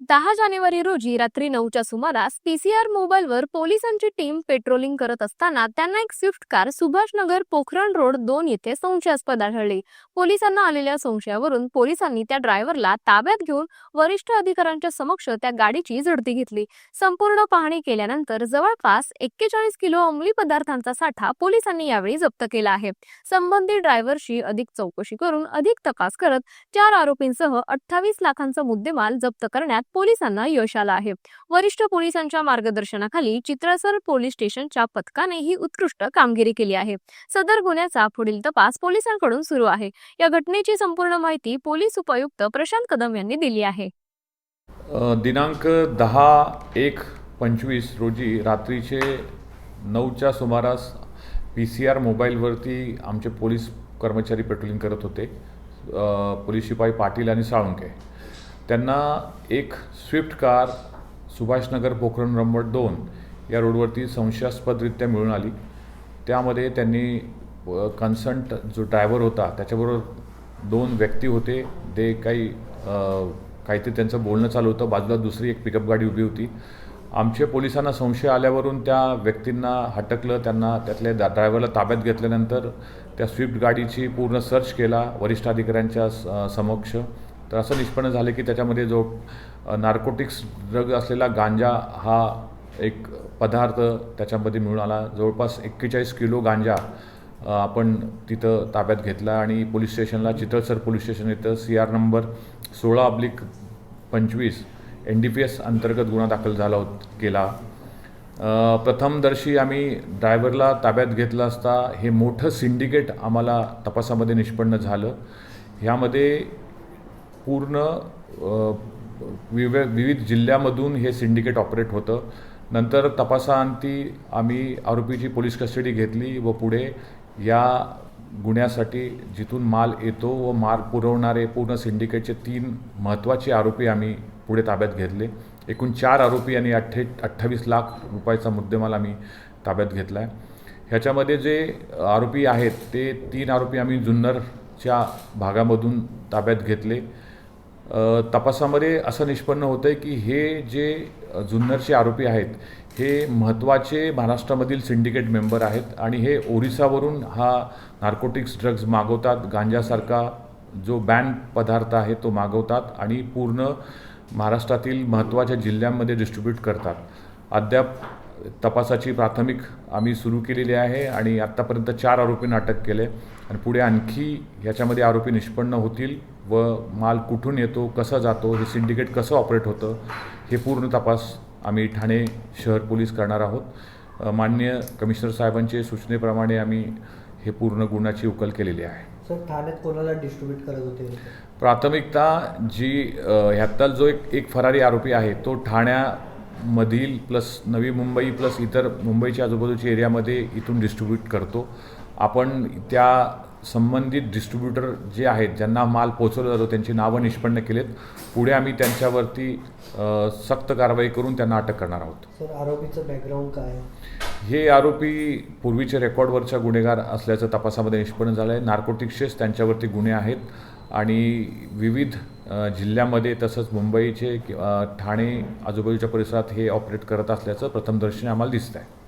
दहा जानेवारी रोजी रात्री नऊच्या सुमारास पीसीआर मोबाईलवर पोलिसांची टीम पेट्रोलिंग करत असताना त्यांना एक Swift car Subhashnagar Pokhran road दोन येथे संशयास्पद आढळली. पोलिसांना आलेल्या संशयावरून पोलिसांनी त्या ड्रायव्हरला ताब्यात घेऊन वरिष्ठ अधिकाऱ्यांच्या समक्ष त्या गाडीची झडती घेतली. संपूर्ण पाहणी केल्यानंतर जवळपास एक्केचाळीस किलो अंमली पदार्थांचा साठा पोलिसांनी यावेळी जप्त केला आहे. संबंधित ड्रायव्हरशी अधिक चौकशी करून अधिक तपास करत चार आरोपींसह अठ्ठावीस लाखांचा मुद्देमाल जप्त करण्यात पोलिसांना यश आलं आहे. वरिष्ठ पोलिसांच्या मार्गदर्शनाखाली चित्रसर पोलीस स्टेशनच्या पथकाने ही उत्कृष्ट कामगिरी केली आहे. सदर गुन्ह्याचा पुढील तपास पोलिसांकडून सुरू आहे. या घटनेची संपूर्ण माहिती पोलीस उपायुक्त प्रशांत कदम यांनी दिली आहे. दिनांक दहा एक पंचवीस रोजी रात्रीचे नऊच्या सुमारास पी सी आर मोबाईलवरती आमचे पोलीस कर्मचारी पेट्रोलिंग करत होते. पोलीस शिपाई पाटील आणि साळुंके त्यांना एक स्विफ्ट कार सुभाषनगर पोखरण रंबट दोन या रोडवरती संशयास्पदरित्या मिळून आली. त्यामध्ये त्यांनी कन्संट जो ड्रायव्हर होता त्याच्याबरोबर दोन व्यक्ती होते. ते काही काहीतरी त्यांचं बोलणं चालू होतं. बाजूला दुसरी एक पिकअप गाडी उभी होती. आमचे पोलिसांना संशय आल्यावरून त्या व्यक्तींना हटकलं. त्यांना त्यातल्या दा ड्रायव्हरला ताब्यात घेतल्यानंतर त्या स्विफ्ट गाडीची पूर्ण सर्च केला वरिष्ठ अधिकाऱ्यांच्या स- समक्ष. तर असं निष्पन्न झालं की त्याच्यामध्ये जो नार्कोटिक्स ड्रग असलेला गांजा हा एक पदार्थ त्याच्यामध्ये मिळून आला. जवळपास एक्केचाळीस किलो गांजा आपण तिथं ताब्यात घेतला आणि पोलीस स्टेशनला चितळसर पोलीस स्टेशन इथं सी आर नंबर सोळा अब्लिक पंचवीस एन डी पी एस अंतर्गत गुन्हा दाखल झाला होत केला. प्रथमदर्शी आम्ही ड्रायव्हरला ताब्यात घेतलं असता हे मोठं सिंडिकेट आम्हाला तपासामध्ये निष्पन्न झालं. ह्यामध्ये पूर्ण विवे विविध जिल्ह्यामधून हे सिंडिकेट ऑपरेट होतं. नंतर तपासाअंती आम्ही आरोपीची पोलीस कस्टडी घेतली व पुढे या गुन्ह्यासाठी जिथून माल येतो व माल पुरवणारे पूर्ण सिंडिकेटचे तीन महत्त्वाचे आरोपी आम्ही पुढे ताब्यात घेतले. एकूण चार आरोपी आणि अठ्ठे अठ्ठावीस लाख रुपयाचा मुद्देमाल आम्ही ताब्यात घेतला आहे ह्याच्यामध्ये जे आरोपी आहेत ते तीन आरोपी आम्ही जुन्नरच्या भागामधून ताब्यात घेतले. तपासामध्ये असं निष्पन्न होतं आहे की हे जे जुन्नरचे आरोपी आहेत हे महत्त्वाचे महाराष्ट्रामधील सिंडिकेट मेंबर आहेत आणि हे ओरिसावरून हा नार्कोटिक्स ड्रग्ज मागवतात. गांजासारखा जो बॅन पदार्थ आहे तो मागवतात आणि पूर्ण महाराष्ट्रातील महत्त्वाच्या जिल्ह्यांमध्ये डिस्ट्रीब्यूट करतात. अद्याप तपासाची प्राथमिक आम्ही सुरू केलेली आहे आणि आत्तापर्यंत चार आरोपींना अटक केले. आणि पुढे आणखी ह्याच्यामध्ये आरोपी निष्पन्न होतील व माल कुठून येतो कसा जातो हे सिंडिकेट कसं ऑपरेट होतं हे पूर्ण तपास आम्ही ठाणे शहर पोलीस करणार आहोत. अ, माननीय कमिशनर साहेबांचे सूचनेप्रमाणे आम्ही हे पूर्ण गुन्ह्याची उकल केलेली आहे. सर ठाण्यात कोणाला डिस्ट्रीब्यूट करत होते? प्राथमिकता जी ह्यातला जो एक एक फरारी आरोपी आहे तो ठाण्यामधील प्लस नवी मुंबई प्लस इतर मुंबईच्या आजूबाजूच्या एरियामध्ये इथून डिस्ट्रीब्यूट करतो. आपण त्या संबंधित डिस्ट्रीब्युटर जे आहेत ज्यांना माल पोचवला जातो त्यांची नावं निष्पन्न केलेत. पुढे आम्ही त्यांच्यावरती सक्त कारवाई करून त्यांना अटक करणार आहोत. सर आरोपीचं बॅकग्राऊंड काय हे आरोपी पूर्वीचे रेकॉर्डवरच्या गुन्हेगार असल्याचं तपासामध्ये निष्पन्न झालं आहे नार्कोटिक्सचेच त्यांच्यावरती गुन्हे आहेत आणि विविध जिल्ह्यामध्ये तसंच मुंबईचे किंवा ठाणे आजूबाजूच्या परिसरात हे ऑपरेट करत असल्याचं प्रथमदर्शनी आम्हाला दिसतं आहे